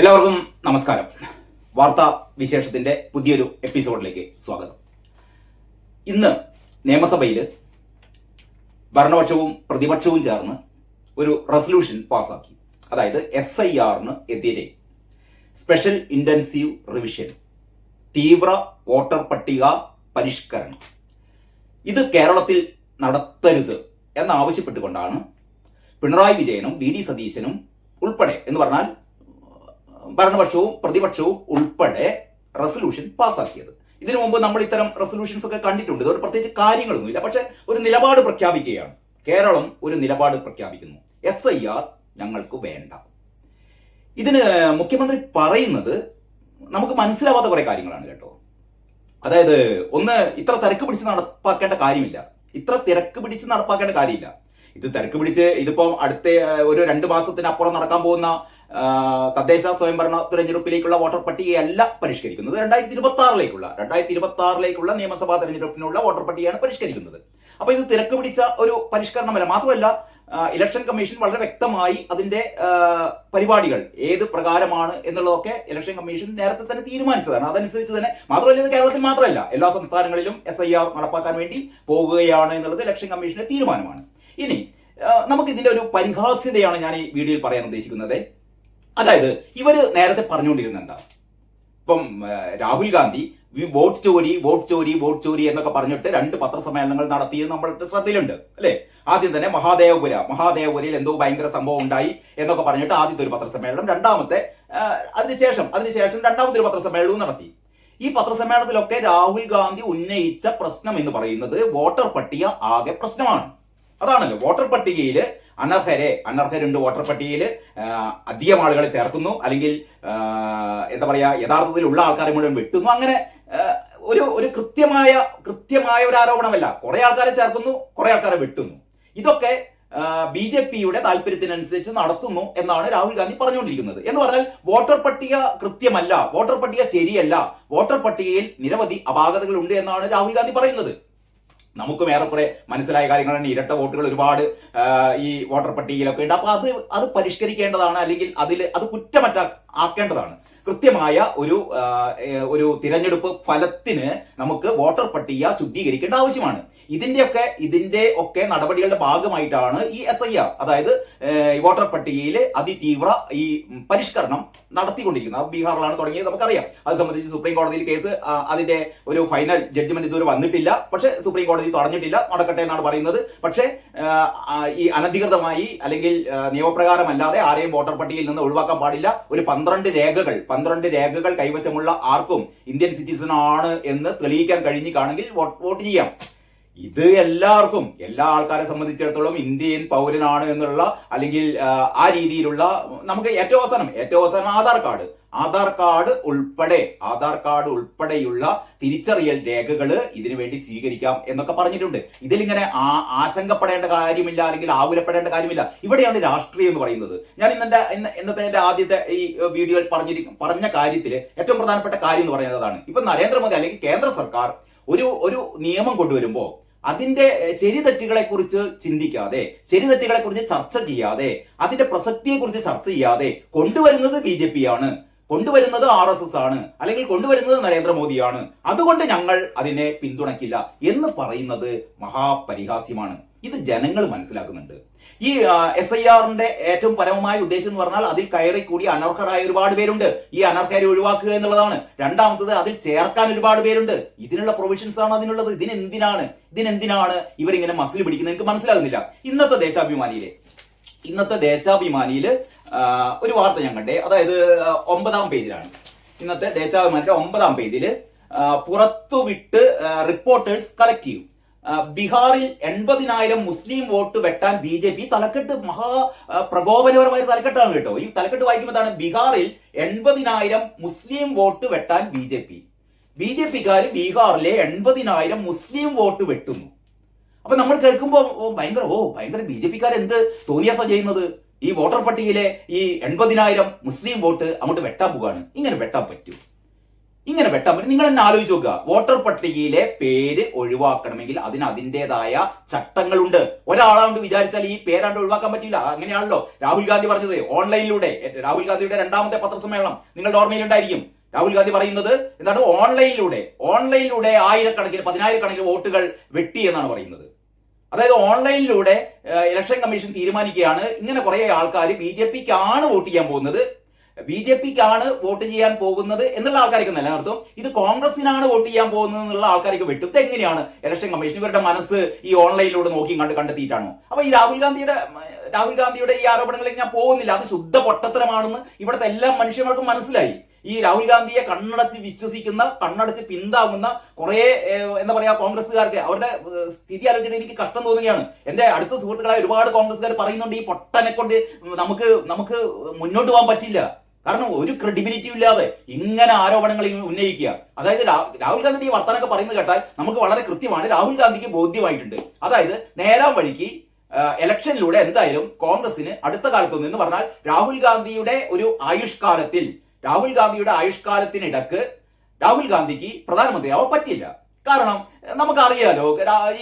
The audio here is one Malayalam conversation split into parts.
എല്ലാവർക്കും നമസ്കാരം. വാർത്താ വിശേഷത്തിന്റെ പുതിയൊരു എപ്പിസോഡിലേക്ക് സ്വാഗതം. ഇന്ന് നിയമസഭയിൽ ഭരണപക്ഷവും പ്രതിപക്ഷവും ചേർന്ന് ഒരു റെസൊല്യൂഷൻ പാസാക്കി. അതായത് എസ് ഐ ആറിന് എതിരെ സ്പെഷ്യൽ ഇന്റൻസീവ് റിവിഷൻ തീവ്ര വോട്ടർ പട്ടിക പരിഷ്കരണം. ഇത് കേരളത്തിൽ നടത്തരുത് എന്നാവശ്യപ്പെട്ടുകൊണ്ടാണ് പിണറായി വിജയനും വി ഡി സതീശനും ഉൾപ്പെടെ എന്ന് പറഞ്ഞാൽ ഭരണപക്ഷവും പ്രതിപക്ഷവും ഉൾപ്പെടെ റെസൊല്യൂഷൻ പാസ്സാക്കിയത് ഇതിനു മുമ്പ് നമ്മൾ ഇത്തരം റെസൊല്യൂഷൻസ് ഒക്കെ കണ്ടിട്ടുണ്ട്. ഇതൊരു പ്രത്യേകിച്ച് കാര്യങ്ങളൊന്നുമില്ല. പക്ഷെ ഒരു നിലപാട് പ്രഖ്യാപിക്കുകയാണ്. കേരളം ഒരു നിലപാട് പ്രഖ്യാപിക്കുന്നു. എസ് ഐ ആർ ഞങ്ങൾക്ക് വേണ്ട. ഇതിന് മുഖ്യമന്ത്രി പറയുന്നത് നമുക്ക് മനസ്സിലാവാത്ത കുറെ കാര്യങ്ങളാണ് കേട്ടോ. അതായത് ഒന്ന് ഇത്ര തിരക്ക് പിടിച്ച് നടപ്പാക്കേണ്ട കാര്യമില്ല. ഇത്ര തിരക്ക് പിടിച്ച് നടപ്പാക്കേണ്ട കാര്യമില്ല. ഇത് തിരക്ക് പിടിച്ച് ഇതിപ്പോ അടുത്ത ഒരു രണ്ട് മാസത്തിനപ്പുറം നടക്കാൻ പോകുന്ന തദ്ദേശ സ്വയംഭരണ തിരഞ്ഞെടുപ്പിലേക്കുള്ള വോട്ടർ പട്ടികയല്ല പരിഷ്കരിക്കുന്നത്. രണ്ടായിരത്തി ഇരുപത്തി ആറിലേക്കുള്ള രണ്ടായിരത്തി ഇരുപത്തി ആറിലേക്കുള്ള നിയമസഭാ തെരഞ്ഞെടുപ്പിനുള്ള വോട്ടർ പട്ടികയാണ് പരിഷ്കരിക്കുന്നത്. അപ്പൊ ഇത് തിരക്ക് പിടിച്ച ഒരു പരിഷ്കരണമല്ല. മാത്രമല്ല ഇലക്ഷൻ കമ്മീഷൻ വളരെ വ്യക്തമായി അതിന്റെ പരിപാടികൾ ഏത് പ്രകാരമാണ് എന്നുള്ളതൊക്കെ ഇലക്ഷൻ കമ്മീഷൻ നേരത്തെ തന്നെ തീരുമാനിച്ചതാണ്. അതനുസരിച്ച് തന്നെ മാത്രമല്ല ഇത് കേരളത്തിൽ മാത്രമല്ല. എല്ലാ സംസ്ഥാനങ്ങളിലും എസ് ഐ ആർ നടപ്പാക്കാൻ വേണ്ടി പോകുകയാണ് എന്നുള്ളത് ഇലക്ഷൻ കമ്മീഷന്റെ തീരുമാനമാണ്. ഇനി നമുക്ക് ഇതിന്റെ ഒരു പരിഹാസ്യതയാണ് ഞാൻ ഈ വീഡിയോയിൽ പറയാൻ ഉദ്ദേശിക്കുന്നത്. അതായത് ഇവർ നേരത്തെ പറഞ്ഞുകൊണ്ടിരുന്ന എന്താ? ഇപ്പം രാഹുൽ ഗാന്ധി വോട്ട് ചോരി വോട്ട് ചോരി വോട്ട് ചോരി എന്നൊക്കെ പറഞ്ഞിട്ട് രണ്ട് പത്രസമ്മേളനങ്ങൾ നടത്തിയത് നമ്മളുടെ ശ്രദ്ധയിലുണ്ട് അല്ലെ? ആദ്യം തന്നെ മഹാദേവപുര മഹാദേവപുരയിൽ എന്തോ ഭയങ്കര സംഭവം ഉണ്ടായി എന്നൊക്കെ പറഞ്ഞിട്ട് ആദ്യത്തെ ഒരു പത്രസമ്മേളനം രണ്ടാമത്തെ അതിനുശേഷം അതിനുശേഷം രണ്ടാമത്തെ ഒരു പത്രസമ്മേളനവും നടത്തി. ഈ പത്രസമ്മേളനത്തിലൊക്കെ രാഹുൽ ഗാന്ധി ഉന്നയിച്ച പ്രശ്നം എന്ന് പറയുന്നത് വോട്ടർ പട്ടിക ആകെ പ്രശ്നമാണ്. അതാണല്ലോ വോട്ടർ പട്ടികയിൽ അനർഹരെ അനർഹരുണ്ട് വോട്ടർ പട്ടികയിൽ അധികം ആളുകളെ ചേർക്കുന്നു. അല്ലെങ്കിൽ എന്താ എന്താ പറയാ യഥാർത്ഥത്തിലുള്ള ആൾക്കാരെ മുഴുവൻ വെട്ടുന്നു. അങ്ങനെ ഒരു ഒരു കൃത്യമായ കൃത്യമായ ഒരു ആരോപണമല്ല. കുറെ ആൾക്കാരെ ചേർക്കുന്നു കുറെ ആൾക്കാരെ വെട്ടുന്നു. ഇതൊക്കെ ബി ജെ പിയുടെ താല്പര്യത്തിനനുസരിച്ച് നടത്തുന്നു എന്നാണ് രാഹുൽ ഗാന്ധി പറഞ്ഞുകൊണ്ടിരിക്കുന്നത്. എന്ന് പറഞ്ഞാൽ വോട്ടർ പട്ടിക കൃത്യമല്ല വോട്ടർ പട്ടിക ശരിയല്ല വോട്ടർ പട്ടികയിൽ നിരവധി അപാകതകൾ ഉണ്ട് എന്നാണ് രാഹുൽ ഗാന്ധി പറയുന്നത്. നമുക്കും ഏറെക്കുറെ മനസ്സിലായ കാര്യങ്ങളാണ് ഇരട്ട വോട്ടുകൾ ഒരുപാട് ഈ വോട്ടർ പട്ടികയിലൊക്കെ ഉണ്ട്. അപ്പൊ അത് അത് പരിഷ്കരിക്കേണ്ടതാണ് അല്ലെങ്കിൽ അതിൽ അത് കുറ്റമറ്റ ആക്കേണ്ടതാണ്. കൃത്യമായ ഒരു ഒരു തിരഞ്ഞെടുപ്പ് ഫലത്തിന് നമുക്ക് വോട്ടർ പട്ടിക ശുദ്ധീകരിക്കേണ്ട ആവശ്യമാണ്. ഇതിന്റെയൊക്കെ ഇതിന്റെ ഒക്കെ നടപടികളുടെ ഭാഗമായിട്ടാണ് ഈ എസ് ഐ ആർ അതായത് വോട്ടർ പട്ടികയിൽ അതിതീവ്ര ഈ പരിഷ്കരണം നടത്തിക്കൊണ്ടിരിക്കുന്നത്. ബീഹാറിലാണ് തുടങ്ങിയത് നമുക്കറിയാം. അത് സംബന്ധിച്ച് സുപ്രീം കോടതിയിൽ കേസ് അതിന്റെ ഒരു ഫൈനൽ ജഡ്ജ്മെന്റ് ഇതുവരെ വന്നിട്ടില്ല. പക്ഷേ സുപ്രീം കോടതി തടഞ്ഞിട്ടില്ല നടക്കട്ടെ എന്നാണ് പറയുന്നത്. പക്ഷേ ഈ അനധികൃതമായി അല്ലെങ്കിൽ നിയമപ്രകാരം നിയമപ്രകാരമല്ലാതെ ആരെയും വോട്ടർ പട്ടികയിൽ നിന്ന് ഒഴിവാക്കാൻ പാടില്ല. ഒരു പന്ത്രണ്ട് രേഖകൾ പന്ത്രണ്ട് രേഖകൾ കൈവശമുള്ള ആർക്കും ഇന്ത്യൻ സിറ്റിസൺ ആണ് എന്ന് തെളിയിക്കാൻ കഴിഞ്ഞു കാണെങ്കിൽ വോട്ട് ചെയ്യാം. ഇത് എല്ലാവർക്കും എല്ലാ ആൾക്കാരെ സംബന്ധിച്ചിടത്തോളം ഇന്ത്യൻ പൗരനാണ് എന്നുള്ള അല്ലെങ്കിൽ ആ, രീതിയിലുള്ള നമുക്ക് ഏറ്റവും അവസാനം ഏറ്റവും അവസാനം ആധാർ കാർഡ്. ആധാർ കാർഡ് ഉൾപ്പെടെ ആധാർ കാർഡ് ഉൾപ്പെടെയുള്ള തിരിച്ചറിയൽ രേഖകൾ ഇതിനു വേണ്ടി സ്വീകരിക്കാം എന്നൊക്കെ പറഞ്ഞിട്ടുണ്ട്. ഇതിലിങ്ങനെ ആ- ആശങ്കപ്പെടേണ്ട കാര്യമില്ല അല്ലെങ്കിൽ ആകുലപ്പെടേണ്ട കാര്യമില്ല. ഇവിടെയാണ് രാഷ്ട്രീയം എന്ന് പറയുന്നത്. ഞാൻ ഇന്നത്തെ ഇന്ന് ഇന്നത്തെ എന്റെ ആദ്യത്തെ ഈ വീഡിയോയിൽ പറഞ്ഞിരിക്കും പറഞ്ഞ കാര്യത്തിൽ ഏറ്റവും പ്രധാനപ്പെട്ട കാര്യം എന്ന് പറയുന്നതാണ്. ഇപ്പൊ നരേന്ദ്രമോദി അല്ലെങ്കിൽ കേന്ദ്ര സർക്കാർ ഒരു ഒരു നിയമം കൊണ്ടുവരുമ്പോൾ അതിന്റെ ശരി തെറ്റുകളെ കുറിച്ച് ചിന്തിക്കാതെ ശരി തെറ്റുകളെ കുറിച്ച് ചർച്ച ചെയ്യാതെ അതിന്റെ പ്രസക്തിയെ കുറിച്ച് ചർച്ച ചെയ്യാതെ കൊണ്ടുവരുന്നത് ബി ജെ പി ആണ്. കൊണ്ടുവരുന്നത് ആർ എസ് എസ് ആണ്. അല്ലെങ്കിൽ കൊണ്ടുവരുന്നത് നരേന്ദ്രമോദിയാണ്. അതുകൊണ്ട് ഞങ്ങൾ അതിനെ പിന്തുണയ്ക്കില്ല എന്ന് പറയുന്നത് മഹാപരിഹാസ്യമാണ്. ഇത് ജനങ്ങൾ മനസ്സിലാക്കുന്നുണ്ട്. ഈ എസ് ഐ ആറിന്റെ ഏറ്റവും പരമമായ ഉദ്ദേശം എന്ന് പറഞ്ഞാൽ അതിൽ കയറി കൂടി അനർഹരായ ഒരുപാട് പേരുണ്ട്. ഈ അനർഹരെ ഒഴിവാക്കുക എന്നുള്ളതാണ്. രണ്ടാമത്തത് അതിൽ ചേർക്കാൻ ഒരുപാട് പേരുണ്ട്. ഇതിനുള്ള പ്രൊവിഷൻസ് ആണ് അതിനുള്ളത്. ഇതിനെന്തിനാണ് ഇതിനെന്തിനാണ് ഇവരിങ്ങനെ മസിൽ പിടിക്കുന്നത്? എനിക്ക് മനസ്സിലാകുന്നില്ല. ഇന്നത്തെ ദേശാഭിമാനിയിലെ ഇന്നത്തെ ദേശാഭിമാനിയിൽ ഒരു വാർത്ത ഞാൻ കണ്ടേ. അതായത് ഒമ്പതാം പേജിലാണ്. ഇന്നത്തെ ദേശാഭിമാനിയുടെ ഒമ്പതാം പേജിൽ പുറത്തുവിട്ട് റിപ്പോർട്ടേഴ്സ് കളക്റ്റീവ് ബീഹാറിൽ എൺപതിനായിരം മുസ്ലിം വോട്ട് വെട്ടാൻ ബി ജെ പി തലക്കെട്ട് മഹാ പ്രകോപനപരമായ തലക്കെട്ടാണ് കേട്ടോ. ഈ തലക്കെട്ട് വായിക്കുമ്പോൾ എന്താണ് ബീഹാറിൽ എൺപതിനായിരം മുസ്ലിം വോട്ട് വെട്ടാൻ B J P. B J പിക്കാർ ബീഹാറിലെ എൺപതിനായിരം മുസ്ലിം വോട്ട് വെട്ടുന്നു. അപ്പൊ നമ്മൾ കേൾക്കുമ്പോൾ ഭയങ്കര ഓ ഭയങ്കര ബി ജെ പിക്കാർ എന്ത് തോന്നിയാസ ചെയ്യുന്നത്? ഈ വോട്ടർ പട്ടികയിലെ ഈ എൺപതിനായിരം മുസ്ലിം വോട്ട് അങ്ങോട്ട് വെട്ടാൻ പോവുകയാണ് ഇങ്ങനെ വെട്ടാൻ പറ്റൂ. ഇങ്ങനെ വെട്ടാൻ നിങ്ങൾ എന്നെ ആലോചിച്ച് നോക്കുക. വോട്ടർ പട്ടികയിലെ പേര് ഒഴിവാക്കണമെങ്കിൽ അതിന് അതിന്റെതായ ചട്ടങ്ങളുണ്ട്. ഒരാളാണ്ട് വിചാരിച്ചാൽ ഈ പേരാണ്ട് ഒഴിവാക്കാൻ പറ്റില്ല. അങ്ങനെയാണല്ലോ. രാഹുൽ ഗാന്ധി പറഞ്ഞത് ഓൺലൈനിലൂടെ. രാഹുൽ ഗാന്ധിയുടെ രണ്ടാമത്തെ പത്രസമ്മേളനം നിങ്ങളുടെ ഓർമ്മയിലുണ്ടായിരിക്കും രാഹുൽ ഗാന്ധി പറയുന്നത് എന്താണ്? ഓൺലൈനിലൂടെ. ഓൺലൈനിലൂടെ ആയിരക്കണക്കിന് പതിനായിരക്കണക്കിന് വോട്ടുകൾ വെട്ടി എന്നാണ് പറയുന്നത്. അതായത് ഓൺലൈനിലൂടെ ഇലക്ഷൻ കമ്മീഷൻ തീരുമാനിക്കുകയാണ്. ഇങ്ങനെ കുറെ ആൾക്കാർ ബി ജെ പിക്കാണ് വോട്ട് ചെയ്യാൻ പോകുന്നത്. ബി ജെ പിക്കാണ് വോട്ട് ചെയ്യാൻ പോകുന്നത് എന്നുള്ള ആൾക്കാർക്ക് നിലനിർത്തും ഇത് കോൺഗ്രസിനാണ് വോട്ട് ചെയ്യാൻ പോകുന്നത് എന്നുള്ള ആൾക്കാർക്ക് വെട്ടും. എങ്ങനെയാണ് ഇലക്ഷൻ കമ്മീഷൻ ഇവരുടെ മനസ്സ് ഈ ഓൺലൈനിലൂടെ നോക്കി കണ്ട് കണ്ടെത്തിയിട്ടാണോ? അപ്പൊ ഈ രാഹുൽ ഗാന്ധിയുടെ രാഹുൽ ഗാന്ധിയുടെ ഈ ആരോപണങ്ങളിലേക്ക് ഞാൻ പോകുന്നില്ല. അത് ശുദ്ധ പൊട്ടത്തരമാണെന്ന് ഇവിടുത്തെ എല്ലാ മനുഷ്യന്മാർക്കും മനസ്സിലായി. ഈ രാഹുൽ ഗാന്ധിയെ കണ്ണടച്ച് വിശ്വസിക്കുന്ന കണ്ണടച്ച് പിന്താങ്ങുന്ന കുറെ എന്താ പറയാ കോൺഗ്രസ്സുകാർക്ക് അവരുടെ സ്ഥിതി ആലോചന എനിക്ക് കഷ്ടം തോന്നുകയാണ്. എന്റെ അടുത്ത സുഹൃത്തുക്കളായ ഒരുപാട് കോൺഗ്രസ്സുകാർ പറയുന്നുണ്ട് ഈ പൊട്ടനെ കൊണ്ട് നമുക്ക് നമുക്ക് മുന്നോട്ട് പോകാൻ പറ്റില്ല. കാരണം ഒരു ക്രെഡിബിലിറ്റി ഇല്ലാതെ ഇങ്ങനെ ആരോപണങ്ങൾ ഉന്നയിക്കുക. അതായത് രാഹുൽ ഗാന്ധിയുടെ ഈ വർത്തനൊക്കെ പറയുന്നത് കേട്ടാൽ നമുക്ക് വളരെ കൃത്യമാണ് രാഹുൽ ഗാന്ധിക്ക് ബോധ്യമായിട്ടുണ്ട്. അതായത് നേരാം വഴിക്ക് ഇലക്ഷനിലൂടെ എന്തായാലും കോൺഗ്രസിന് അടുത്ത കാലത്തൊന്നും എന്ന് പറഞ്ഞാൽ രാഹുൽ ഗാന്ധിയുടെ ഒരു ആയുഷ്കാലത്തിൽ രാഹുൽ ഗാന്ധിയുടെ ആയുഷ്കാലത്തിനിടക്ക് രാഹുൽ ഗാന്ധിക്ക് പ്രധാനമന്ത്രിയാവാൻ പറ്റില്ല. കാരണം നമുക്കറിയാലോ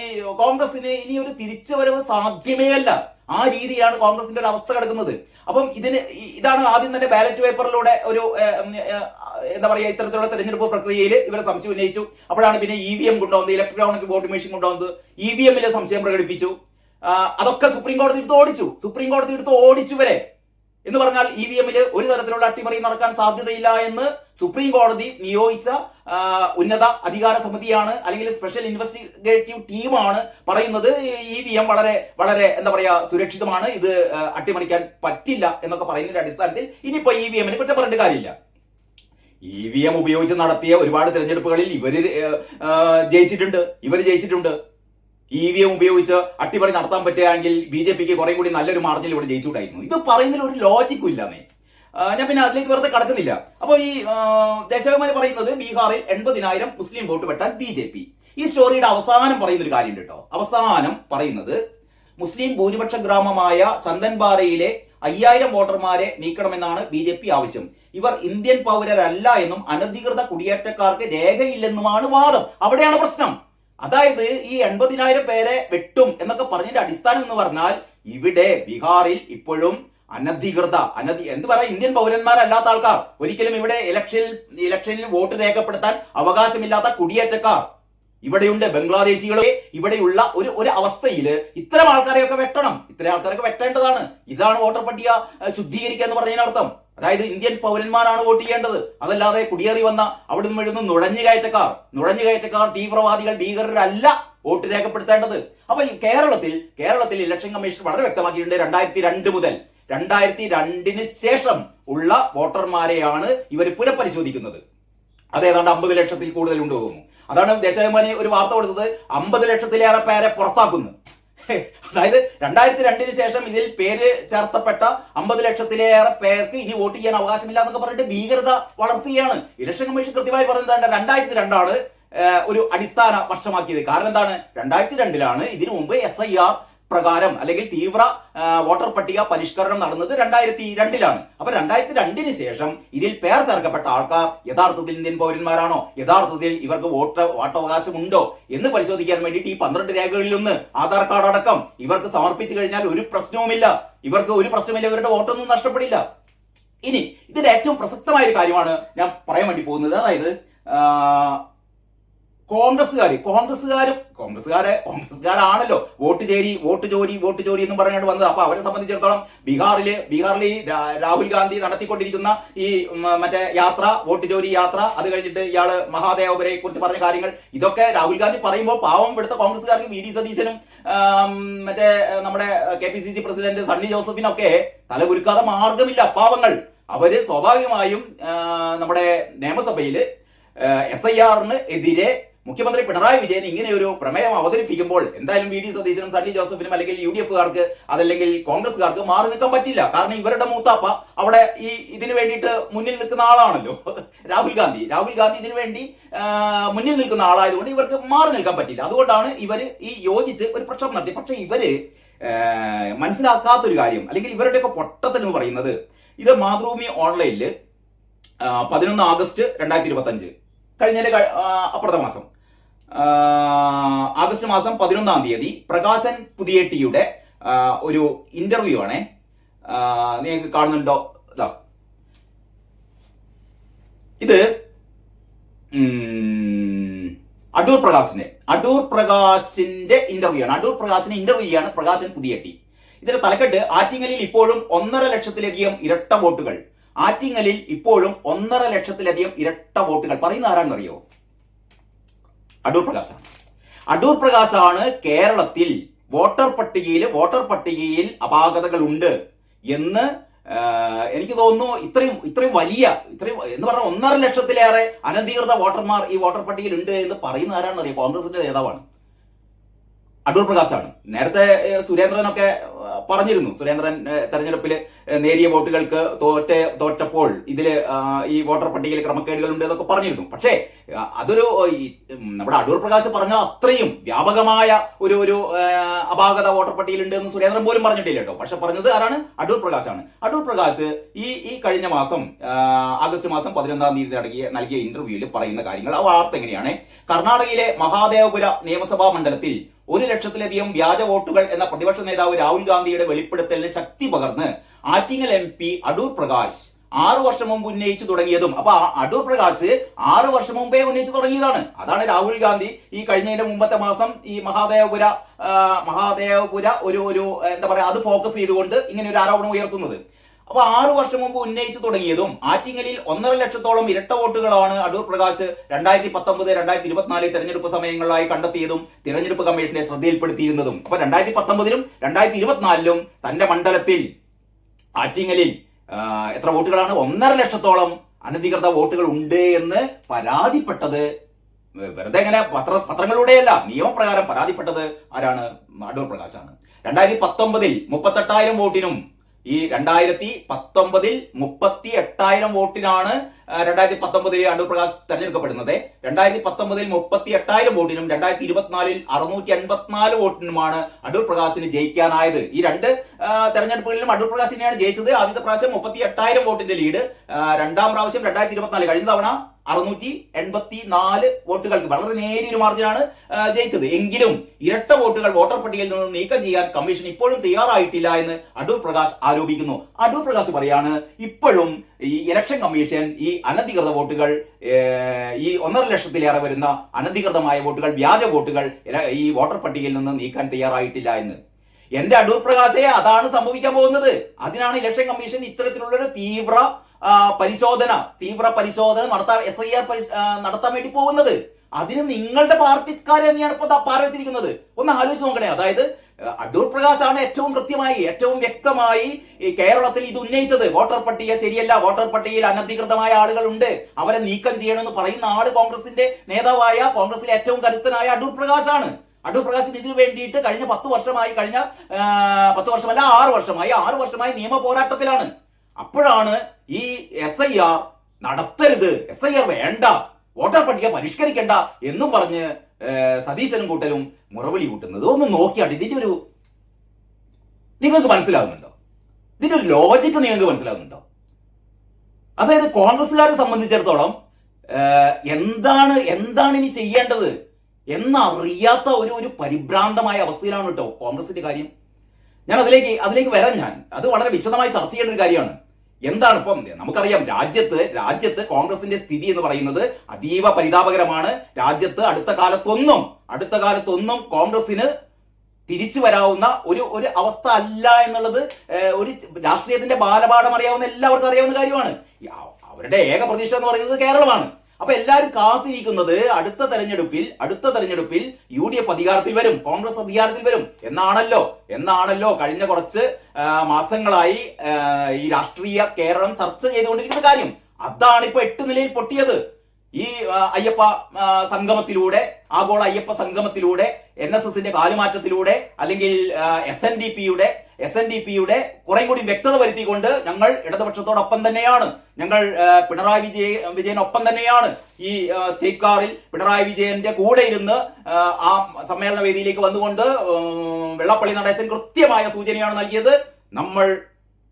ഈ കോൺഗ്രസിന് ഇനി ഒരു തിരിച്ചുവരവ് സാധ്യമേ അല്ല. ആ രീതിയാണ് കോൺഗ്രസിന്റെ ഒരു അവസ്ഥ കിടക്കുന്നത്. അപ്പം ഇതിന് ഇതാണ് ആദ്യം തന്നെ ബാലറ്റ് പേപ്പറിലൂടെ ഒരു എന്താ പറയുക ഇത്തരത്തിലുള്ള തെരഞ്ഞെടുപ്പ് പ്രക്രിയയിൽ ഇവരെ സംശയം ഉന്നയിച്ചു. അപ്പോഴാണ് പിന്നെ ഇ വി എം കൊണ്ടുവന്നത് ഇലക്ട്രോണിക് വോട്ട് മെഷീൻ കൊണ്ടുവന്നത്. ഇ വി എമ്മിലെ സംശയം പ്രകടിപ്പിച്ചു. അതൊക്കെ സുപ്രീം കോടതി എടുത്ത് ഓടിച്ചു. സുപ്രീം കോടതി എടുത്ത് ഓടിച്ചു വരെ എന്ന് പറഞ്ഞാൽ ഇ വി എമ്മിൽ ഒരു തരത്തിലുള്ള അട്ടിമറി നടക്കാൻ സാധ്യതയില്ല എന്ന് സുപ്രീം കോടതി നിയോഗിച്ച ഉന്നത അധികാര സമിതിയാണ് അല്ലെങ്കിൽ സ്പെഷ്യൽ ഇൻവെസ്റ്റിഗേറ്റീവ് ടീമാണ് പറയുന്നത്. ഇ വി എം വളരെ വളരെ എന്താ പറയാ സുരക്ഷിതമാണ്. ഇത് അട്ടിമറിക്കാൻ പറ്റില്ല എന്നൊക്കെ പറയുന്നതിന്റെ അടിസ്ഥാനത്തിൽ ഇനിയിപ്പോ ഇ വി എമ്മിന് കുറ്റം കാര്യമില്ല. ഇ വി എം ഉപയോഗിച്ച് നടത്തിയ ഒരുപാട് തിരഞ്ഞെടുപ്പുകളിൽ ഇവർ ജയിച്ചിട്ടുണ്ട്. ഇവർ ജയിച്ചിട്ടുണ്ട്. ഇ വി എം ഉപയോഗിച്ച് അട്ടിമറി നടത്താൻ പറ്റുകയാണെങ്കിൽ ബി ജെ പിക്ക് കുറെ കൂടി നല്ലൊരു മാർജിനിൽ ഇവിടെ ജയിച്ചുകൂടായിരുന്നു. ഇത് പറയുന്നതിൽ ഒരു ലോജിക്കും ഇല്ലാന്നേ. ഞാൻ പിന്നെ അതിലേക്ക് വെറുതെ കടക്കുന്നില്ല. അപ്പൊ ഈ ദേശാഭിമാനി പറയുന്നത് ബീഹാറിൽ എൺപതിനായിരം മുസ്ലിം വോട്ട് വെട്ടാൻ ബി ജെ പി. ഈ സ്റ്റോറിയുടെ അവസാനം പറയുന്ന ഒരു കാര്യമുണ്ട് കേട്ടോ. അവസാനം പറയുന്നത് മുസ്ലിം ഭൂരിപക്ഷ ഗ്രാമമായ ചന്ദൻപാറയിലെ അയ്യായിരം വോട്ടർമാരെ നീക്കണമെന്നാണ് ബി ജെ പി ആവശ്യം. ഇവർ ഇന്ത്യൻ പൗരരല്ല എന്നും അനധികൃത കുടിയേറ്റക്കാർക്ക് രേഖയില്ലെന്നുമാണ് വാദം. അവിടെയാണ് പ്രശ്നം. അതായത് ഈ എൺപതിനായിരം പേരെ വെട്ടും എന്നൊക്കെ പറഞ്ഞതിന്റെ അടിസ്ഥാനം എന്ന് പറഞ്ഞാൽ ഇവിടെ ബീഹാറിൽ ഇപ്പോഴും അനധികൃത അനധി എന്ന് പറയാ ഇന്ത്യൻ പൗരന്മാരല്ലാത്ത ആൾക്കാർ ഒരിക്കലും ഇവിടെ ഇലക്ഷനിൽ ഇലക്ഷനിൽ വോട്ട് രേഖപ്പെടുത്താൻ അവകാശമില്ലാത്ത കുടിയേറ്റക്കാർ ഇവിടെയുണ്ട് ബംഗ്ലാദേശികളെ. ഇവിടെയുള്ള ഒരു ഒരു അവസ്ഥയിൽ ഇത്തരം ആൾക്കാരെയൊക്കെ വെട്ടണം. ഇത്തരം ആൾക്കാരൊക്കെ വെട്ടേണ്ടതാണ്. ഇതാണ് വോട്ടർ പട്ടിക ശുദ്ധീകരിക്കുക എന്ന് പറഞ്ഞതിനർത്ഥം. അതായത് ഇന്ത്യൻ പൗരന്മാരാണ് വോട്ട് ചെയ്യേണ്ടത്. അതല്ലാതെ കുടിയേറി വന്ന അവിടെ നിന്ന് എഴുതുന്ന നുഴഞ്ഞു കയറ്റക്കാർ തീവ്രവാദികൾ ഭീകരരല്ല വോട്ട് രേഖപ്പെടുത്തേണ്ടത്. അപ്പൊ ഈ കേരളത്തിൽ കേരളത്തിൽ ഇലക്ഷൻ കമ്മീഷൻ വളരെ വ്യക്തമാക്കിയിട്ടുണ്ട് രണ്ടായിരത്തി രണ്ട് മുതൽ. രണ്ടായിരത്തി രണ്ടിന് ശേഷം ഉള്ള വോട്ടർമാരെയാണ് ഇവർ പുനഃപരിശോധിക്കുന്നത്. അതേതാണ്ട് അമ്പത് ലക്ഷത്തിൽ കൂടുതൽ ഉണ്ട് തോന്നുന്നു. അതാണ് ദേശാഭിമാനി ഒരു വാർത്ത കൊടുത്തത്. അമ്പത് ലക്ഷത്തിലേറെ പേരെ പുറത്താക്കുന്നു. അതായത് രണ്ടായിരത്തി രണ്ടിന് ശേഷം ഇതിൽ പേര് ചേർത്തപ്പെട്ട അമ്പത് ലക്ഷത്തിലേറെ പേർക്ക് ഇനി വോട്ട് ചെയ്യാൻ അവകാശമില്ല എന്നൊക്കെ പറഞ്ഞിട്ട് ഭീകരത വളർത്തുകയാണ്. ഇലക്ഷൻ കമ്മീഷൻ കൃത്യമായി പറയുന്നത് രണ്ടായിരത്തി രണ്ടാണ് ഒരു അടിസ്ഥാന വർഷമാക്കിയത്. കാരണം എന്താണ്? രണ്ടായിരത്തി രണ്ടിലാണ് ഇതിനു മുമ്പ് എസ് ഐ ആർ പ്രകാരം അല്ലെങ്കിൽ തീവ്ര വോട്ടർ പട്ടിക പരിഷ്കരണം നടന്നത് രണ്ടായിരത്തി രണ്ടിലാണ് അപ്പൊ രണ്ടായിരത്തി രണ്ടിന് ശേഷം ഇതിൽ പേർ ചേർക്കപ്പെട്ട ആൾക്കാർ യഥാർത്ഥത്തിൽ ഇന്ത്യൻ പൗരന്മാരാണോ? യഥാർത്ഥത്തിൽ ഇവർക്ക് വോട്ട് വോട്ടവകാശമുണ്ടോ? എന്ന് പരിശോധിക്കാൻ വേണ്ടിയിട്ട് ഈ പന്ത്രണ്ട് രേഖകളിൽ ഒന്ന് ആധാർ കാർഡ് അടക്കം ഇവർക്ക് സമർപ്പിച്ചു കഴിഞ്ഞാൽ ഒരു പ്രശ്നവുമില്ല. ഇവർക്ക് ഒരു പ്രശ്നമില്ല ഇവരുടെ വോട്ടൊന്നും നഷ്ടപ്പെടില്ല. ഇനി ഇതിൽ ഏറ്റവും പ്രസക്തമായ ഒരു കാര്യമാണ് ഞാൻ പറയാൻ വേണ്ടി പോകുന്നത്. അതായത് കോൺഗ്രസ്സുകാർ കോൺഗ്രസ്സുകാരും കോൺഗ്രസ്സുകാരെ കോൺഗ്രസ്സുകാരാണല്ലോ. വോട്ട് ചേരി വോട്ട് ചോരി വോട്ട് ചോരി എന്ന് പറഞ്ഞുകൊണ്ട് വന്നത്. അപ്പൊ അവരെ സംബന്ധിച്ചിടത്തോളം ബീഹാറിൽ ബീഹാറിൽ രാഹുൽ ഗാന്ധി നടത്തിക്കൊണ്ടിരിക്കുന്ന ഈ മറ്റേ യാത്ര വോട്ട് ചോരി യാത്ര അത് കഴിഞ്ഞിട്ട് ഇയാൾ മഹാദേവരെ കുറിച്ച് പറഞ്ഞ കാര്യങ്ങൾ ഇതൊക്കെ രാഹുൽ ഗാന്ധി പറയുമ്പോൾ പാവം ഇവിടുത്തെ കോൺഗ്രസ്സുകാർക്ക് വി ഡി സതീശനും മറ്റേ നമ്മുടെ K P C C president Sunny ജോസഫിനൊക്കെ തലകുരുക്കാതെ മാർഗമില്ല പാവങ്ങൾ. അവർ സ്വാഭാവികമായും നമ്മുടെ നിയമസഭയിൽ എസ് ഐ ആറിന് എതിരെ മുഖ്യമന്ത്രി പിണറായി വിജയൻ ഇങ്ങനെ ഒരു പ്രമേയം അവതരിപ്പിക്കുമ്പോൾ എന്തായാലും വി ഡി സതീശനും സണ്ണി ജോസഫിനും അല്ലെങ്കിൽ യു ഡി എഫുകാർക്ക് അതല്ലെങ്കിൽ കോൺഗ്രസ്സുകാർക്ക് മാറി നിൽക്കാൻ പറ്റില്ല. കാരണം ഇവരുടെ മൂത്താപ്പ അവിടെ ഈ ഇതിനു വേണ്ടിയിട്ട് മുന്നിൽ നിൽക്കുന്ന ആളാണല്ലോ. രാഹുൽ ഗാന്ധി. രാഹുൽ ഗാന്ധി ഇതിനു വേണ്ടി മുന്നിൽ നിൽക്കുന്ന ആളായതുകൊണ്ട് ഇവർക്ക് മാറി നിൽക്കാൻ പറ്റില്ല. അതുകൊണ്ടാണ് ഇവർ ഈ യോജിച്ച് ഒരു പ്രക്ഷോഭം നടത്തി. പക്ഷെ ഇവർ മനസ്സിലാക്കാത്തൊരു കാര്യം അല്ലെങ്കിൽ ഇവരുടെയൊക്കെ പൊട്ടത്തിന് പറയുന്നത് ഇത് മാതൃഭൂമി ഓൺലൈനിൽ പതിനൊന്ന് ആഗസ്റ്റ് രണ്ടായിരത്തി ഇരുപത്തി അഞ്ച് കഴിഞ്ഞതിന്റെ അപ്രത മാസം. ആഗസ്റ്റ് മാസം പതിനൊന്നാം തീയതി പ്രകാശൻ പുതിയേട്ടിയുടെ ടിയുടെ ഒരു ഇന്റർവ്യൂ ആണേ. നിങ്ങൾക്ക് കാണുന്നുണ്ടോ? ഇതാ. ഇത് അടൂർ പ്രകാശിന്റെ അടൂർ പ്രകാശിന്റെ ഇന്റർവ്യൂ ആണ്. അടൂർ പ്രകാശിനെ ഇന്റർവ്യൂ ചെയ്യാണ് പ്രകാശൻ പുതിയട്ടി ഇതിന്റെ തലക്കെട്ട് ആറ്റിങ്ങലിൽ ഇപ്പോഴും ഒന്നര ലക്ഷത്തിലധികം ഇരട്ട വോട്ടുകൾ. ആറ്റിങ്ങലിൽ ഇപ്പോഴും ഒന്നര ലക്ഷത്തിലധികം ഇരട്ട വോട്ടുകൾ. പറയുന്ന ആരാണെന്നറിയോ? അടൂർ പ്രകാശാണ്. അടൂർ പ്രകാശാണ് കേരളത്തിൽ വോട്ടർ പട്ടികയിൽ വോട്ടർ പട്ടികയിൽ അപാകതകൾ ഉണ്ട് എന്ന് എനിക്ക് തോന്നുന്നു ഇത്രയും ഇത്രയും വലിയ ഇത്രയും എന്ന് പറഞ്ഞാൽ ഒന്നര ലക്ഷത്തിലേറെ അനധികൃത വോട്ടർമാർ ഈ വോട്ടർ പട്ടികയിൽ ഉണ്ട് എന്ന് പറയുന്ന ആരാണെന്നറിയോ കോൺഗ്രസിന്റെ നേതാവാണ്. അടൂർ പ്രകാശാണ്. നേരത്തെ സുരേന്ദ്രനൊക്കെ പറഞ്ഞിരുന്നു. സുരേന്ദ്രൻ തെരഞ്ഞെടുപ്പിൽ നേരിയ വോട്ടുകൾക്ക് തോറ്റ തോറ്റപ്പോൾ ഇതിൽ ഈ വോട്ടർ പട്ടികയിൽ ക്രമക്കേടുകൾ ഉണ്ട് എന്നൊക്കെ പറഞ്ഞിരുന്നു. പക്ഷേ അതൊരു നമ്മുടെ അടൂർ പ്രകാശ് പറഞ്ഞ അത്രയും വ്യാപകമായ ഒരു ഒരു അപാകത വോട്ടർ പട്ടികയിലുണ്ട് എന്ന് സുരേന്ദ്രൻ പോലും പറഞ്ഞിട്ടില്ല കേട്ടോ. പക്ഷെ പറഞ്ഞത് ആരാണ്? അടൂർ പ്രകാശാണ് അടൂർ പ്രകാശ് ഈ ഈ കഴിഞ്ഞ മാസം ആഗസ്റ്റ് മാസം പതിനൊന്നാം തീയതി അടങ്ങിയ നൽകിയ ഇന്റർവ്യൂവിൽ പറയുന്ന കാര്യങ്ങൾ. ആ വാർത്ത എങ്ങനെയാണ്? കർണാടകയിലെ മഹാദേവപുര നിയമസഭാ മണ്ഡലത്തിൽ ഒരു ലക്ഷത്തിലധികം വ്യാജ വോട്ടുകൾ എന്ന പ്രതിപക്ഷ നേതാവ് രാഹുൽ ഗാന്ധിയുടെ വെളിപ്പെടുത്തലിന് ശക്തി പകർന്ന് ആറ്റിങ്ങൽ എം പി അടൂർ പ്രകാശ് ആറു വർഷം മുമ്പ് ഉന്നയിച്ചു തുടങ്ങിയതും. അപ്പൊ അടൂർ പ്രകാശ് ആറു വർഷം മുമ്പേ ഉന്നയിച്ചു തുടങ്ങിയതാണ്. അതാണ് രാഹുൽ ഗാന്ധി ഈ കഴിഞ്ഞതിന്റെ മുമ്പത്തെ മാസം ഈ മഹാദേവപുര മഹാദേവപുര ഒരു ഒരു എന്താ പറയാ അത് ഫോക്കസ് ചെയ്തുകൊണ്ട് ഇങ്ങനെ ഒരു ആരോപണം ഉയർത്തുന്നത്. അപ്പൊ ആറു വർഷം മുമ്പ് ഉന്നയിച്ചു തുടങ്ങിയതും ആറ്റിങ്ങലിൽ ഒന്നര ലക്ഷത്തോളം ഇരട്ട വോട്ടുകളാണ് അടൂർ പ്രകാശ് രണ്ടായിരത്തി പത്തൊമ്പത് രണ്ടായിരത്തി ഇരുപത്തിനാല് തെരഞ്ഞെടുപ്പ് സമയങ്ങളിലായി കണ്ടെത്തിയതും തിരഞ്ഞെടുപ്പ് കമ്മീഷനെ ശ്രദ്ധയിൽപ്പെടുത്തിയിരുന്നതും. അപ്പൊ രണ്ടായിരത്തി പത്തൊമ്പതിലും രണ്ടായിരത്തി ഇരുപത്തിനാലിലും തന്റെ മണ്ഡലത്തിൽ ആറ്റിങ്ങലിൽ എത്ര വോട്ടുകളാണ്? ഒന്നര ലക്ഷത്തോളം അനധികൃത വോട്ടുകൾ ഉണ്ട് എന്ന് പരാതിപ്പെട്ടത് വെറുതെ ഇങ്ങനെ പത്ര പത്രങ്ങളിലൂടെയല്ല നിയമപ്രകാരം പരാതിപ്പെട്ടത് ആരാണ്? അടൂർ പ്രകാശാണ്. രണ്ടായിരത്തി പത്തൊമ്പതിൽ മുപ്പത്തെട്ടായിരം വോട്ടിനും ഈ രണ്ടായിരത്തി പത്തൊമ്പതിൽ മുപ്പത്തി എട്ടായിരം വോട്ടിനാണ് രണ്ടായിരത്തി പത്തൊമ്പതിൽ അടൂർ പ്രകാശ് തെരഞ്ഞെടുക്കപ്പെടുന്നത്. രണ്ടായിരത്തി പത്തൊമ്പതിൽ മുപ്പത്തി എട്ടായിരം വോട്ടിനും രണ്ടായിരത്തി ഇരുപത്തിനാലിൽ അറുന്നൂറ്റി എൺപത്തിനാല് വോട്ടിനുമാണ് അടൂർ പ്രകാശിന് ജയിക്കാനായത്. ഈ രണ്ട് തെരഞ്ഞെടുപ്പുകളിലും അടൂർ പ്രകാശിനെയാണ് ജയിച്ചത്. ആദ്യത്തെ പ്രാവശ്യം മുപ്പത്തി എട്ടായിരം വോട്ടിന്റെ ലീഡ്. രണ്ടാം പ്രാവശ്യം രണ്ടായിരത്തി ഇരുപത്തിനാല് കഴിഞ്ഞ തവണ അറുന്നൂറ്റി എൺപത്തി നാല് വോട്ടുകൾക്ക് വളരെ നേരിയൊരു മാർജിനാണ് ജയിച്ചത്. എങ്കിലും ഇരട്ട വോട്ടുകൾ വോട്ടർ പട്ടികയിൽ നിന്ന് നീക്കം ചെയ്യാൻ കമ്മീഷൻ ഇപ്പോഴും തയ്യാറായിട്ടില്ല എന്ന് അടൂർ പ്രകാശ് ആരോപിക്കുന്നു. അടൂർ പ്രകാശ് പറയാണ് ഇപ്പോഴും ഈ ഇലക്ഷൻ കമ്മീഷൻ ഈ അനധികൃത വോട്ടുകൾ ഈ ഒന്നര ലക്ഷത്തിലേറെ വരുന്ന അനധികൃതമായ വോട്ടുകൾ വ്യാജ വോട്ടുകൾ ഈ വോട്ടർ പട്ടികയിൽ നിന്ന് നീക്കാൻ തയ്യാറായിട്ടില്ല എന്ന്. എന്റെ അടൂർ പ്രകാശേ അതാണ് സംഭവിക്കാൻ പോകുന്നത്. അതിനാണ് ഇലക്ഷൻ കമ്മീഷൻ ഇത്തരത്തിലുള്ളൊരു തീവ്ര പരിശോധന തീവ്ര പരിശോധന നടത്താൻ എസ് ഐ ആർ നടത്താൻ വേണ്ടി പോകുന്നത്. അതിന് നിങ്ങളുടെ പാർട്ടിക്കാരെ തന്നെയാണ് ഇപ്പൊ ദാ പാര വെച്ചിരിക്കുന്നത്. ഒന്ന് ആലോചിച്ച് നോക്കണേ. അതായത് അടൂർ പ്രകാശ് ആണ് ഏറ്റവും കൃത്യമായി ഏറ്റവും വ്യക്തമായി ഈ കേരളത്തിൽ ഇത് ഉന്നയിച്ചത്. വോട്ടർ പട്ടിക ശരിയല്ല. വോട്ടർ പട്ടികയിൽ അനധികൃതമായ ആളുകളുണ്ട്. അവരെ നീക്കം ചെയ്യണമെന്ന് പറയുന്ന ആൾ കോൺഗ്രസിന്റെ നേതാവായ കോൺഗ്രസിലെ ഏറ്റവും കരുത്തനായ അടൂർ പ്രകാശ് ആണ് അടൂർ പ്രകാശിന് ഇതിനു വേണ്ടിയിട്ട് കഴിഞ്ഞ പത്ത് വർഷമായി കഴിഞ്ഞ പത്ത് വർഷമല്ല ആറ് വർഷമായി ആറ് വർഷമായി നിയമ പോരാട്ടത്തിലാണ്. അപ്പോഴാണ് ഈ എസ് ഐ ആർ നടത്തരുത്. എസ് ഐ ആർ വേണ്ട. വോട്ടർ പട്ടിക പരിഷ്കരിക്കേണ്ട എന്നും പറഞ്ഞ് സതീശനും കൂട്ടരും മുറവിളി കൂട്ടുന്നത്. ഒന്ന് നോക്കിയാട്ട് ഇതിന്റെ ഒരു നിങ്ങൾക്ക് മനസ്സിലാകുന്നുണ്ടോ ഇതിന്റെ ഒരു ലോജിക്ക് നിങ്ങൾക്ക് മനസ്സിലാകുന്നുണ്ടോ അതായത് കോൺഗ്രസ്സുകാരെ സംബന്ധിച്ചിടത്തോളം എന്താണ് എന്താണ് ഇനി ചെയ്യേണ്ടത് എന്നറിയാത്ത ഒരു ഒരു പരിഭ്രാന്തമായ അവസ്ഥയിലാണ് കേട്ടോ കോൺഗ്രസിന്റെ കാര്യം. ഞാൻ അതിലേക്ക് അതിലേക്ക് വരാം ഞാൻ. അത് വളരെ വിശദമായി ചർച്ച ചെയ്യേണ്ട ഒരു കാര്യമാണ്. എന്താണ് ഇപ്പം നമുക്കറിയാം രാജ്യത്ത് രാജ്യത്ത് കോൺഗ്രസിന്റെ സ്ഥിതി എന്ന് പറയുന്നത് അതീവ പരിതാപകരമാണ്. രാജ്യത്ത് അടുത്ത കാലത്തൊന്നും അടുത്ത കാലത്തൊന്നും കോൺഗ്രസിന് തിരിച്ചു വരാവുന്ന ഒരു ഒരു അവസ്ഥ അല്ല എന്നുള്ളത് ഒരു രാഷ്ട്രീയത്തിന്റെ ബാലപാഠം അറിയാവുന്ന എല്ലാവർക്കും അറിയാവുന്ന കാര്യമാണ്. അവരുടെ ഏക പ്രതീക്ഷ എന്ന് പറയുന്നത് കേരളമാണ്. അപ്പൊ എല്ലാവരും കാത്തിരിക്കുന്നത് അടുത്ത തെരഞ്ഞെടുപ്പിൽ അടുത്ത തെരഞ്ഞെടുപ്പിൽ യു ഡി എഫ് അധികാരത്തിൽ വരും കോൺഗ്രസ് അധികാരത്തിൽ വരും എന്നാണല്ലോ എന്നാണല്ലോ കഴിഞ്ഞ കുറച്ച് മാസങ്ങളായി ഈ രാഷ്ട്രീയ കേരളം ചർച്ച ചെയ്തുകൊണ്ടിരിക്കുന്ന കാര്യം. അതാണ് ഇപ്പൊ എട്ട് നിലയിൽ പൊട്ടിയത്. ഈ അയ്യപ്പ സംഗമത്തിലൂടെ ആഗോള അയ്യപ്പ സംഗമത്തിലൂടെ എൻ എസ് എസിന്റെ കാലുമാറ്റത്തിലൂടെ അല്ലെങ്കിൽ എസ് എൻ ഡി പിയുടെ എസ് എൻ ഡി പിയുടെ കുറെ കൂടി വ്യക്തത വരുത്തിക്കൊണ്ട് ഞങ്ങൾ ഇടതുപക്ഷത്തോടൊപ്പം തന്നെയാണ്. ഞങ്ങൾ പിണറായി വിജയ വിജയനൊപ്പം തന്നെയാണ് ഈ സ്റ്റേറ്റ് കാറിൽ പിണറായി വിജയന്റെ കൂടെ ഇരുന്ന് ആ സമ്മേളന വേദിയിലേക്ക് വന്നുകൊണ്ട് വെള്ളപ്പള്ളി നടേശൻ കൃത്യമായ സൂചനയാണ് നൽകിയത്. നമ്മൾ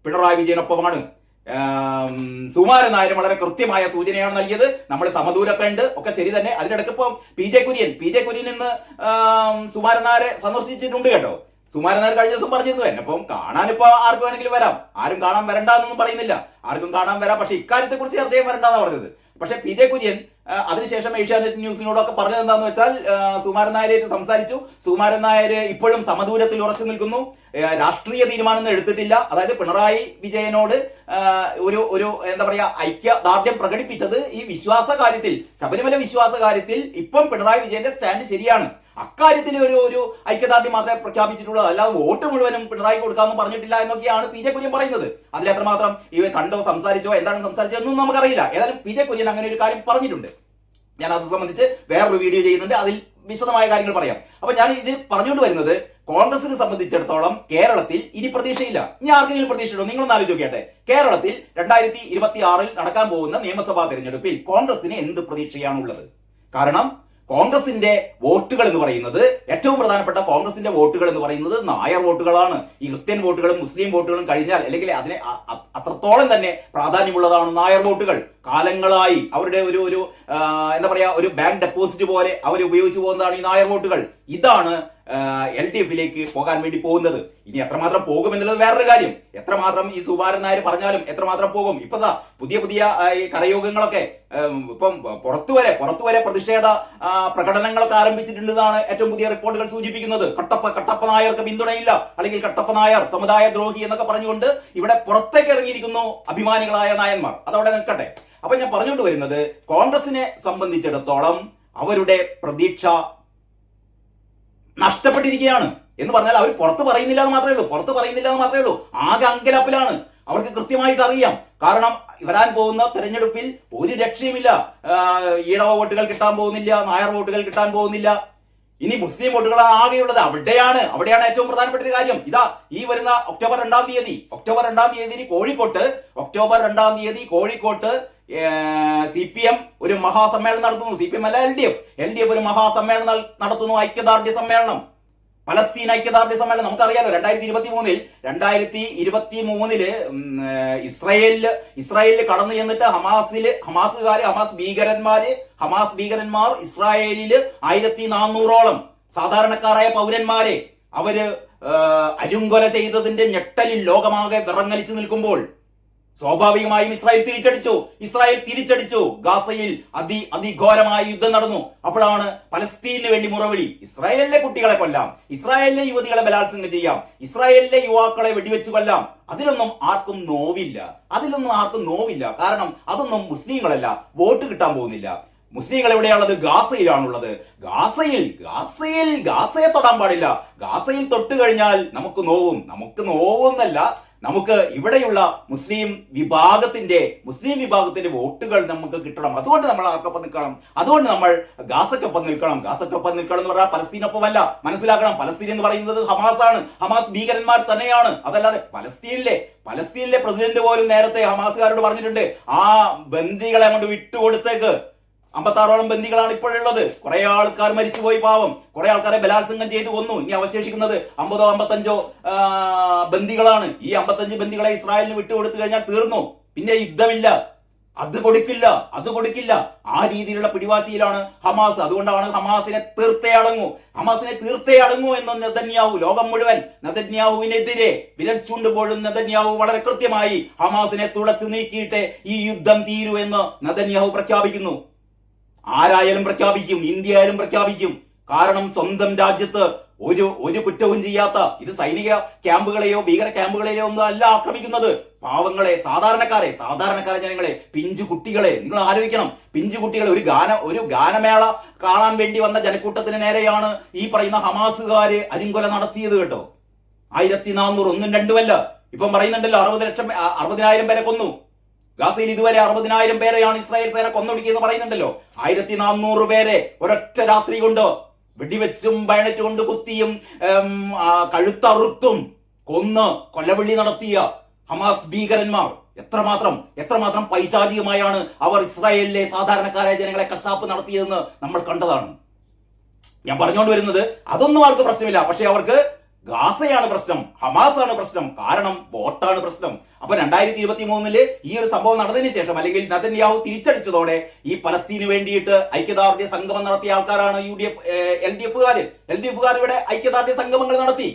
പിണറായി വിജയനൊപ്പമാണ്. ആം, സുകുമാരൻ നായർ വളരെ കൃത്യമായ സൂചനയാണ് നൽകിയത്. നമ്മൾ സമദൂരൊക്കെ ഉണ്ട്. ഒക്കെ ശരി തന്നെ. അതിനിടയ്ക്ക് ഇപ്പം P J Kurian P J Kurian ഇന്ന് സുമാരൻ നായരെ സന്ദർശിച്ചിട്ടുണ്ട് കേട്ടോ. സുമാരൻ നായർ കഴിഞ്ഞ ദിവസം പറഞ്ഞിരുന്നു എന്നെ കാണാൻ കാണാനിപ്പോ ആർക്ക് വേണമെങ്കിലും വരാം. ആരും കാണാൻ വരണ്ടെന്നൊന്നും പറയുന്നില്ല. ആർക്കും കാണാൻ വരാം. പക്ഷെ ഇക്കാര്യത്തെ കുറിച്ച് അദ്ദേഹം വരണ്ടെന്നാണ് പറഞ്ഞത്. പക്ഷെ പി ജെ കുര്യൻ അതിനുശേഷം ഏഷ്യാനെറ്റ് ന്യൂസിനോടൊക്കെ പറഞ്ഞത് എന്താന്ന് വെച്ചാൽ സുമാരൻ നായരായിട്ട് സംസാരിച്ചു. സുമാരൻ നായർ ഇപ്പോഴും സമദൂരത്തിൽ ഉറച്ചു നിൽക്കുന്നു. രാഷ്ട്രീയ തീരുമാനം എടുത്തിട്ടില്ല. അതായത് പിണറായി വിജയനോട് ഒരു ഒരു എന്താ പറയാ ഐക്യദാർഢ്യം പ്രകടിപ്പിച്ചത് ഈ വിശ്വാസ കാര്യത്തിൽ ശബരിമല വിശ്വാസ കാര്യത്തിൽ ഇപ്പം പിണറായി വിജയന്റെ സ്റ്റാൻഡ് ശരിയാണ്. അക്കാര്യത്തിൽ ഒരു ഒരു ഐക്യദാർഢ്യം മാത്രമേ പ്രഖ്യാപിച്ചിട്ടുള്ളൂ. അല്ലാതെ വോട്ട് മുഴുവനും പിണറായി കൊടുക്കാമെന്ന് പറഞ്ഞിട്ടില്ല എന്നൊക്കെയാണ് പി ജെ കുര്യൻ പറയുന്നത്. അതിൽ എത്രമാത്രം ഇവ കണ്ടോ സംസാരിച്ചോ എന്താണ് സംസാരിച്ചോ എന്നും നമുക്കറിയില്ല. ഏതായാലും പി ജെ കുര്യൻ അങ്ങനെ ഒരു കാര്യം പറഞ്ഞിട്ടുണ്ട്. ഞാൻ അത് സംബന്ധിച്ച് വേറൊരു വീഡിയോ ചെയ്യുന്നുണ്ട്. അതിൽ വിശദമായ കാര്യങ്ങൾ പറയാം. അപ്പൊ ഞാൻ ഇതിൽ പറഞ്ഞുകൊണ്ട് വരുന്നത് കോൺഗ്രസിനെ സംബന്ധിച്ചിടത്തോളം കേരളത്തിൽ ഇനി പ്രതീക്ഷയില്ല. ഇനി ആർക്കെങ്കിലും പ്രതീക്ഷയുണ്ടോ? നിങ്ങളൊന്ന് ആലോചിച്ച് നോക്കിയാട്ടെ കേരളത്തിൽ രണ്ടായിരത്തി ഇരുപത്തി ആറിൽ നടക്കാൻ പോകുന്ന നിയമസഭാ തെരഞ്ഞെടുപ്പിൽ കോൺഗ്രസിന് എന്ത് പ്രതീക്ഷയാണുള്ളത്? കാരണം കോൺഗ്രസിന്റെ വോട്ടുകൾ എന്ന് പറയുന്നത് ഏറ്റവും പ്രധാനപ്പെട്ട കോൺഗ്രസിന്റെ വോട്ടുകൾ എന്ന് പറയുന്നത് നായർ വോട്ടുകളാണ്. ഈ ക്രിസ്ത്യൻ വോട്ടുകളും മുസ്ലിം വോട്ടുകളും കഴിഞ്ഞാൽ അല്ലെങ്കിൽ അതിനെ അത്രത്തോളം തന്നെ പ്രാധാന്യമുള്ളതാണ് നായർ വോട്ടുകൾ. കാലങ്ങളായി അവരുടെ ഒരു ഒരു എന്താ പറയാ ഒരു ബാങ്ക് ഡെപ്പോസിറ്റ് പോലെ അവർ ഉപയോഗിച്ചു പോകുന്നതാണ് ഈ നായർ വോട്ടുകൾ. ഇതാണ് എൽ ഡി എഫിലേക്ക് പോകാൻ വേണ്ടി പോകുന്നത്. ഇനി എത്രമാത്രം പോകും എന്നുള്ളത് വേറൊരു കാര്യം. എത്രമാത്രം ഈ സുബാരൻ നായർ പറഞ്ഞാലും എത്രമാത്രം പോകും? ഇപ്പൊ ദാ പുതിയ പുതിയ ഈ കരയോഗങ്ങളൊക്കെ ഇപ്പം പുറത്തുവരെ പുറത്തുവരെ പ്രതിഷേധ പ്രകടനങ്ങളൊക്കെ ആരംഭിച്ചിട്ടുള്ളതാണ് ഏറ്റവും പുതിയ റിപ്പോർട്ടുകൾ സൂചിപ്പിക്കുന്നത്. കട്ടപ്പ കട്ടപ്പ നായർക്ക് പിന്തുണയില്ല. അല്ലെങ്കിൽ കട്ടപ്പ നായർ സമുദായ ദ്രോഹി എന്നൊക്കെ പറഞ്ഞുകൊണ്ട് ഇവിടെ പുറത്തേക്ക് ഇറങ്ങിയിരിക്കുന്നു അഭിമാനികളായ നായന്മാർ. അതവിടെ നിൽക്കട്ടെ. അപ്പൊ ഞാൻ പറഞ്ഞുകൊണ്ട് വരുന്നത് കോൺഗ്രസിനെ സംബന്ധിച്ചിടത്തോളം അവരുടെ പ്രതീക്ഷ നഷ്ടപ്പെട്ടിരിക്കുകയാണ്. എന്ന് പറഞ്ഞാൽ അവർ പുറത്ത് പറയുന്നില്ല എന്ന് മാത്രമേ ഉള്ളൂ. പുറത്ത് പറയുന്നില്ല എന്ന് മാത്രമേ ഉള്ളൂ. ആകെ അങ്കലപ്പിലാണ്. അവർക്ക് കൃത്യമായിട്ട് അറിയാം. കാരണം വരാൻ പോകുന്ന തെരഞ്ഞെടുപ്പിൽ ഒരു രക്ഷയുമില്ല. ഈടവ വോട്ടുകൾ കിട്ടാൻ പോകുന്നില്ല നായർ വോട്ടുകൾ കിട്ടാൻ പോകുന്നില്ല. ഇനി മുസ്ലിം വോട്ടുകളാണ് ആകെയുള്ളത്. അവിടെയാണ് അവിടെയാണ് ഏറ്റവും പ്രധാനപ്പെട്ട ഒരു കാര്യം. ഇതാ ഈ വരുന്ന ഒക്ടോബർ രണ്ടാം തീയതി ഒക്ടോബർ രണ്ടാം തീയതി കോഴിക്കോട്ട് ഒക്ടോബർ രണ്ടാം തീയതി കോഴിക്കോട്ട് സി പി എം ഒരു മഹാസമ്മേളനം നടത്തുന്നു. സി പി എം അല്ല L D F. L D F ഒരു മഹാസമ്മേളനം നട- നടത്തുന്നു. ഐക്യദാർഢ്യ സമ്മേളനം. പലസ്തീൻ ഐക്യദാർഢ്യ സമ്മേളനം. നമുക്കറിയാലോ രണ്ടായിരത്തി ഇരുപത്തി മൂന്നിൽ രണ്ടായിരത്തി ഇരുപത്തി മൂന്നിൽ ഇസ്രായേലിൽ ഇസ്രായേലിൽ കടന്നു ചെന്നിട്ട് ഹമാസിൽ ഹമാസുകാര് ഹമാസ് ഭീകരന്മാര് ഹമാസ് ഭീകരന്മാർ ഇസ്രായേലിൽ ആയിരത്തി നാനൂറോളം സാധാരണക്കാരായ പൗരന്മാരെ അവർ അരുങ്കൊല ചെയ്തതിന്റെ ഞെട്ടലിൽ ലോകമാകെ വിറങ്ങലിച്ചു നിൽക്കുമ്പോൾ സ്വാഭാവികമായും ഇസ്രായേൽ തിരിച്ചടിച്ചു. ഇസ്രായേൽ തിരിച്ചടിച്ചു. ഗാസയിൽ അതി അതിഘോരമായ യുദ്ധം നടന്നു. അപ്പോഴാണ് പലസ്തീനു വേണ്ടി മുറവിളി. ഇസ്രായേലിലെ കുട്ടികളെ കൊല്ലാം. ഇസ്രായേലിലെ യുവതികളെ ബലാത്സംഗം ചെയ്യാം. ഇസ്രായേലിലെ യുവാക്കളെ വെടിവെച്ചു കൊല്ലാം. അതിലൊന്നും ആർക്കും നോവില്ല. അതിലൊന്നും ആർക്കും നോവില്ല. കാരണം അതൊന്നും മുസ്ലിങ്ങളല്ല. വോട്ട് കിട്ടാൻ പോകുന്നില്ല. മുസ്ലിങ്ങൾ എവിടെയാണുള്ളത് ഗാസയിലാണുള്ളത്. ഗാസയിൽ ഗാസയിൽ ഗാസയെ തൊടാൻ പാടില്ല. ഗാസയിൽ തൊട്ട് കഴിഞ്ഞാൽ നമുക്ക് നോവും. നമുക്ക് നോവുന്നല്ല. നമുക്ക് ഇവിടെയുള്ള മുസ്ലിം വിഭാഗത്തിന്റെ മുസ്ലിം വിഭാഗത്തിന്റെ വോട്ടുകൾ നമുക്ക് കിട്ടണം. അതുകൊണ്ട് നമ്മൾ ആർക്കൊപ്പം നിൽക്കണം. അതുകൊണ്ട് നമ്മൾ ഗാസക്കൊപ്പം നിൽക്കണം. ഗാസക്കൊപ്പം നിൽക്കണം എന്ന് പറഞ്ഞാൽ പലസ്തീനൊപ്പമല്ല. മനസ്സിലാക്കണം. പലസ്തീൻ എന്ന് പറയുന്നത് ഹമാസ് ആണ്. ഹമാസ് ഭീകരന്മാർ തന്നെയാണ്. അതല്ലാതെ പലസ്തീനിലെ പലസ്തീനിലെ പ്രസിഡന്റ് പോലും നേരത്തെ ഹമാസുകാരോട് പറഞ്ഞിട്ടുണ്ട് ആ ബന്ദികളെ അങ്ങോട്ട് വിട്ടുകൊടുത്തേക്ക്. അമ്പത്താറോളം ബന്ദികളാണ് ഇപ്പോഴുള്ളത്. കുറെ ആൾക്കാർ മരിച്ചുപോയി പാവം. കുറെ ആൾക്കാരെ ബലാത്സംഗം ചെയ്തു കൊന്നു. ഇനി അവശേഷിക്കുന്നത് അമ്പതോ അമ്പത്തഞ്ചോ ബന്ദികളാണ്. ഈ അമ്പത്തഞ്ച് ബന്ദികളെ ഇസ്രായേലിന് വിട്ടുകൊടുത്തു കഴിഞ്ഞാൽ തീർന്നു? പിന്നെ യുദ്ധമില്ല. അത് കൊടുക്കില്ല. അത് കൊടുക്കില്ല. ആ രീതിയിലുള്ള പിടിവാശിയിലാണ് ഹമാസ്. അതുകൊണ്ടാണ് ഹമാസിനെ തീർത്തേ അടങ്ങൂ. ഹമാസിനെ തീർത്തേ അടങ്ങൂ എന്ന് നെതന്യാഹു ലോകം മുഴുവൻ നെതന്യാഹുവിനെതിരെ വിരൽ ചൂണ്ടുമ്പോഴും നെതന്യാഹു വളരെ കൃത്യമായി ഹമാസിനെ തുടച്ചു നീക്കിയിട്ട് ഈ യുദ്ധം തീരൂ എന്ന് നെതന്യാഹു പ്രഖ്യാപിക്കുന്നു. ആരായാലും പ്രഖ്യാപിക്കും ഇന്ത്യ ആയാലും പ്രഖ്യാപിക്കും. കാരണം സ്വന്തം രാജ്യത്ത് ഒരു ഒരു കുറ്റവും ചെയ്യാത്ത ഇത് സൈനിക ക്യാമ്പുകളെയോ ഭീകര ക്യാമ്പുകളെയോ ഒന്നും അല്ല ആക്രമിക്കുന്നത്. പാവങ്ങളെ സാധാരണക്കാരെ സാധാരണക്കാരെ ജനങ്ങളെ പിഞ്ചു കുട്ടികളെ നിങ്ങൾ ആലോചിക്കണം. പിഞ്ചു കുട്ടികളെ ഒരു ഗാന ഒരു ഗാനമേള കാണാൻ വേണ്ടി വന്ന ജനക്കൂട്ടത്തിന് നേരെയാണ് ഈ പറയുന്ന ഹമാസുകാര് അരിങ്കൊല നടത്തിയത് കേട്ടോ. ആയിരത്തി നാനൂറ് ഒന്നും രണ്ടുമല്ല. ഇപ്പം പറയുന്നുണ്ടല്ലോ അറുപത് ലക്ഷം അറുപതിനായിരം പേരെ കൊന്നു. ഗാസയിൽ ഇതുവരെ അറുപതിനായിരം പേരെയാണ് ഇസ്രായേൽ സേന കൊന്നൊടുക്കിയെന്ന് പറയുന്നുണ്ടല്ലോ. ആയിരത്തി നാനൂറ് പേരെ ഒരൊറ്റ രാത്രി കൊണ്ട് വെടിവെച്ചും ബയണറ്റ് കൊണ്ട് കുത്തിയും കഴുത്തറുത്തും കൊന്ന് കൊലവിളി നടത്തിയ ഹമാസ് ഭീകരന്മാർ. എത്രമാത്രം എത്രമാത്രം പൈശാചികമായാണ് അവർ ഇസ്രായേലിലെ സാധാരണക്കാരായ ജനങ്ങളെ കശാപ്പ് നടത്തിയതെന്ന് നമ്മൾ കണ്ടതാണ്. ഞാൻ പറഞ്ഞുകൊണ്ട് വരുന്നത് അതൊന്നും അവർക്ക് പ്രശ്നമില്ല. പക്ഷെ അവർക്ക് ഗാസയാണ് പ്രശ്നം ഹമാസ് ആണ് പ്രശ്നം കാരണം വോട്ടാണ് പ്രശ്നം. അപ്പൊ രണ്ടായിരത്തി ഇരുപത്തി മൂന്നിൽ ഈ ഒരു സംഭവം നടന്നതിന് ശേഷം അല്ലെങ്കിൽ നതന്യാഹു തിരിച്ചടിച്ചതോടെ ഈ പലസ്തീന് വേണ്ടിയിട്ട് ഐക്യദാർഢ്യ സംഗമം നടത്തിയ ആൾക്കാരാണ് U D F L D എഫുകാര്. L D എഫുകാർ ഇവിടെ ഐക്യദാർഢ്യ സംഗമങ്ങൾ നടത്തി.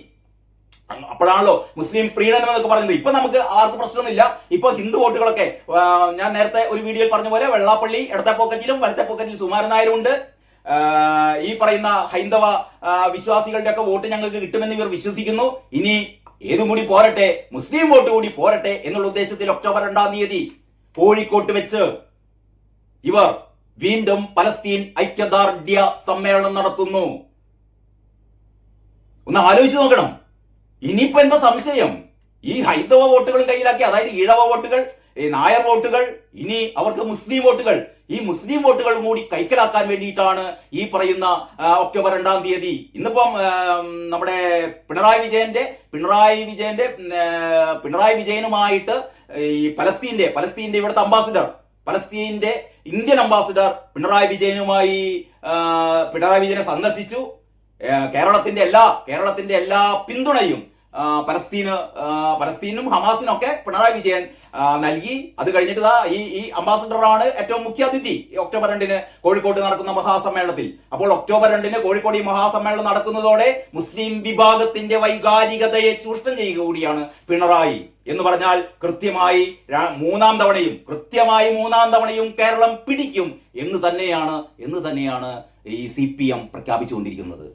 അപ്പോഴാണല്ലോ മുസ്ലിം പ്രീണനം എന്നൊക്കെ പറയുന്നത്. ഇപ്പൊ നമുക്ക് ആർക്ക് പ്രശ്നമൊന്നുമില്ല. ഇപ്പൊ ഹിന്ദു വോട്ടുകളൊക്കെ ഞാൻ നേരത്തെ ഒരു വീഡിയോയിൽ പറഞ്ഞ പോലെ വെള്ളാപ്പള്ളി ഇടത്തെ പോക്കറ്റിലും വലത്തെ പോക്കറ്റിലും സുമാരൻ ഉണ്ട് ഈ പറയുന്ന ഹൈന്ദവ വിശ്വാസികളുടെ ഒക്കെ വോട്ട് ഞങ്ങൾക്ക് കിട്ടുമെന്ന് ഇവർ വിശ്വസിക്കുന്നു. ഇനി ഏതും കൂടി പോരട്ടെ മുസ്ലിം വോട്ട് കൂടി പോരട്ടെ എന്നുള്ള ഉദ്ദേശത്തിൽ ഒക്ടോബർ രണ്ടാം തീയതി കോഴിക്കോട്ട് വെച്ച് ഇവർ വീണ്ടും പലസ്തീൻ ഐക്യദാർഢ്യ സമ്മേളനം നടത്തുന്നു. ഒന്ന് ആലോചിച്ച് നോക്കണം. ഇനിയിപ്പോ എന്താ സംശയം? ഈ ഹൈന്ദവ വോട്ടുകൾ കയ്യിലാക്കി അതായത് ഈഴവ വോട്ടുകൾ നായർ വോട്ടുകൾ ഇനി അവർക്ക് മുസ്ലിം വോട്ടുകൾ ഈ മുസ്ലിം വോട്ടുകൾ കൂടി കൈക്കലാക്കാൻ വേണ്ടിയിട്ടാണ് ഈ പറയുന്ന ഒക്ടോബർ രണ്ടാം തീയതി. ഇന്നിപ്പം നമ്മുടെ പിണറായി വിജയന്റെ പിണറായി വിജയന്റെ പിണറായി വിജയനുമായിട്ട് ഈ പലസ്തീന്റെ പലസ്തീന്റെ ഇവിടുത്തെ അംബാസിഡർ പലസ്തീന്റെ ഇന്ത്യൻ അംബാസിഡർ പിണറായി വിജയനുമായി പിണറായി വിജയനെ സന്ദർശിച്ചു. കേരളത്തിന്റെ എല്ലാ കേരളത്തിന്റെ എല്ലാ പിന്തുണയും പലസ്തീന് പലസ്തീനും ഹമാസിനും ഒക്കെ പിണറായി വിജയൻ നൽകി. അത് കഴിഞ്ഞിട്ട് ഈ ഈ അംബാസഡറാണ് ഏറ്റവും മുഖ്യ അതിഥി ഒക്ടോബർ രണ്ടിന് കോഴിക്കോട് നടക്കുന്ന മഹാസമ്മേളനത്തിൽ. അപ്പോൾ ഒക്ടോബർ രണ്ടിന് കോഴിക്കോട് ഈ മഹാസമ്മേളനം നടക്കുന്നതോടെ മുസ്ലിം വിഭാഗത്തിന്റെ വൈകാരികതയെ ചൂഷണം ചെയ്യുക കൂടിയാണ് പിണറായി. എന്ന് പറഞ്ഞാൽ കൃത്യമായി മൂന്നാം തവണയും കൃത്യമായി മൂന്നാം തവണയും കേരളം പിടിക്കും എന്ന് തന്നെയാണ് എന്ന് തന്നെയാണ് ഈ സി പി എം പ്രഖ്യാപിച്ചുകൊണ്ടിരിക്കുന്നത്.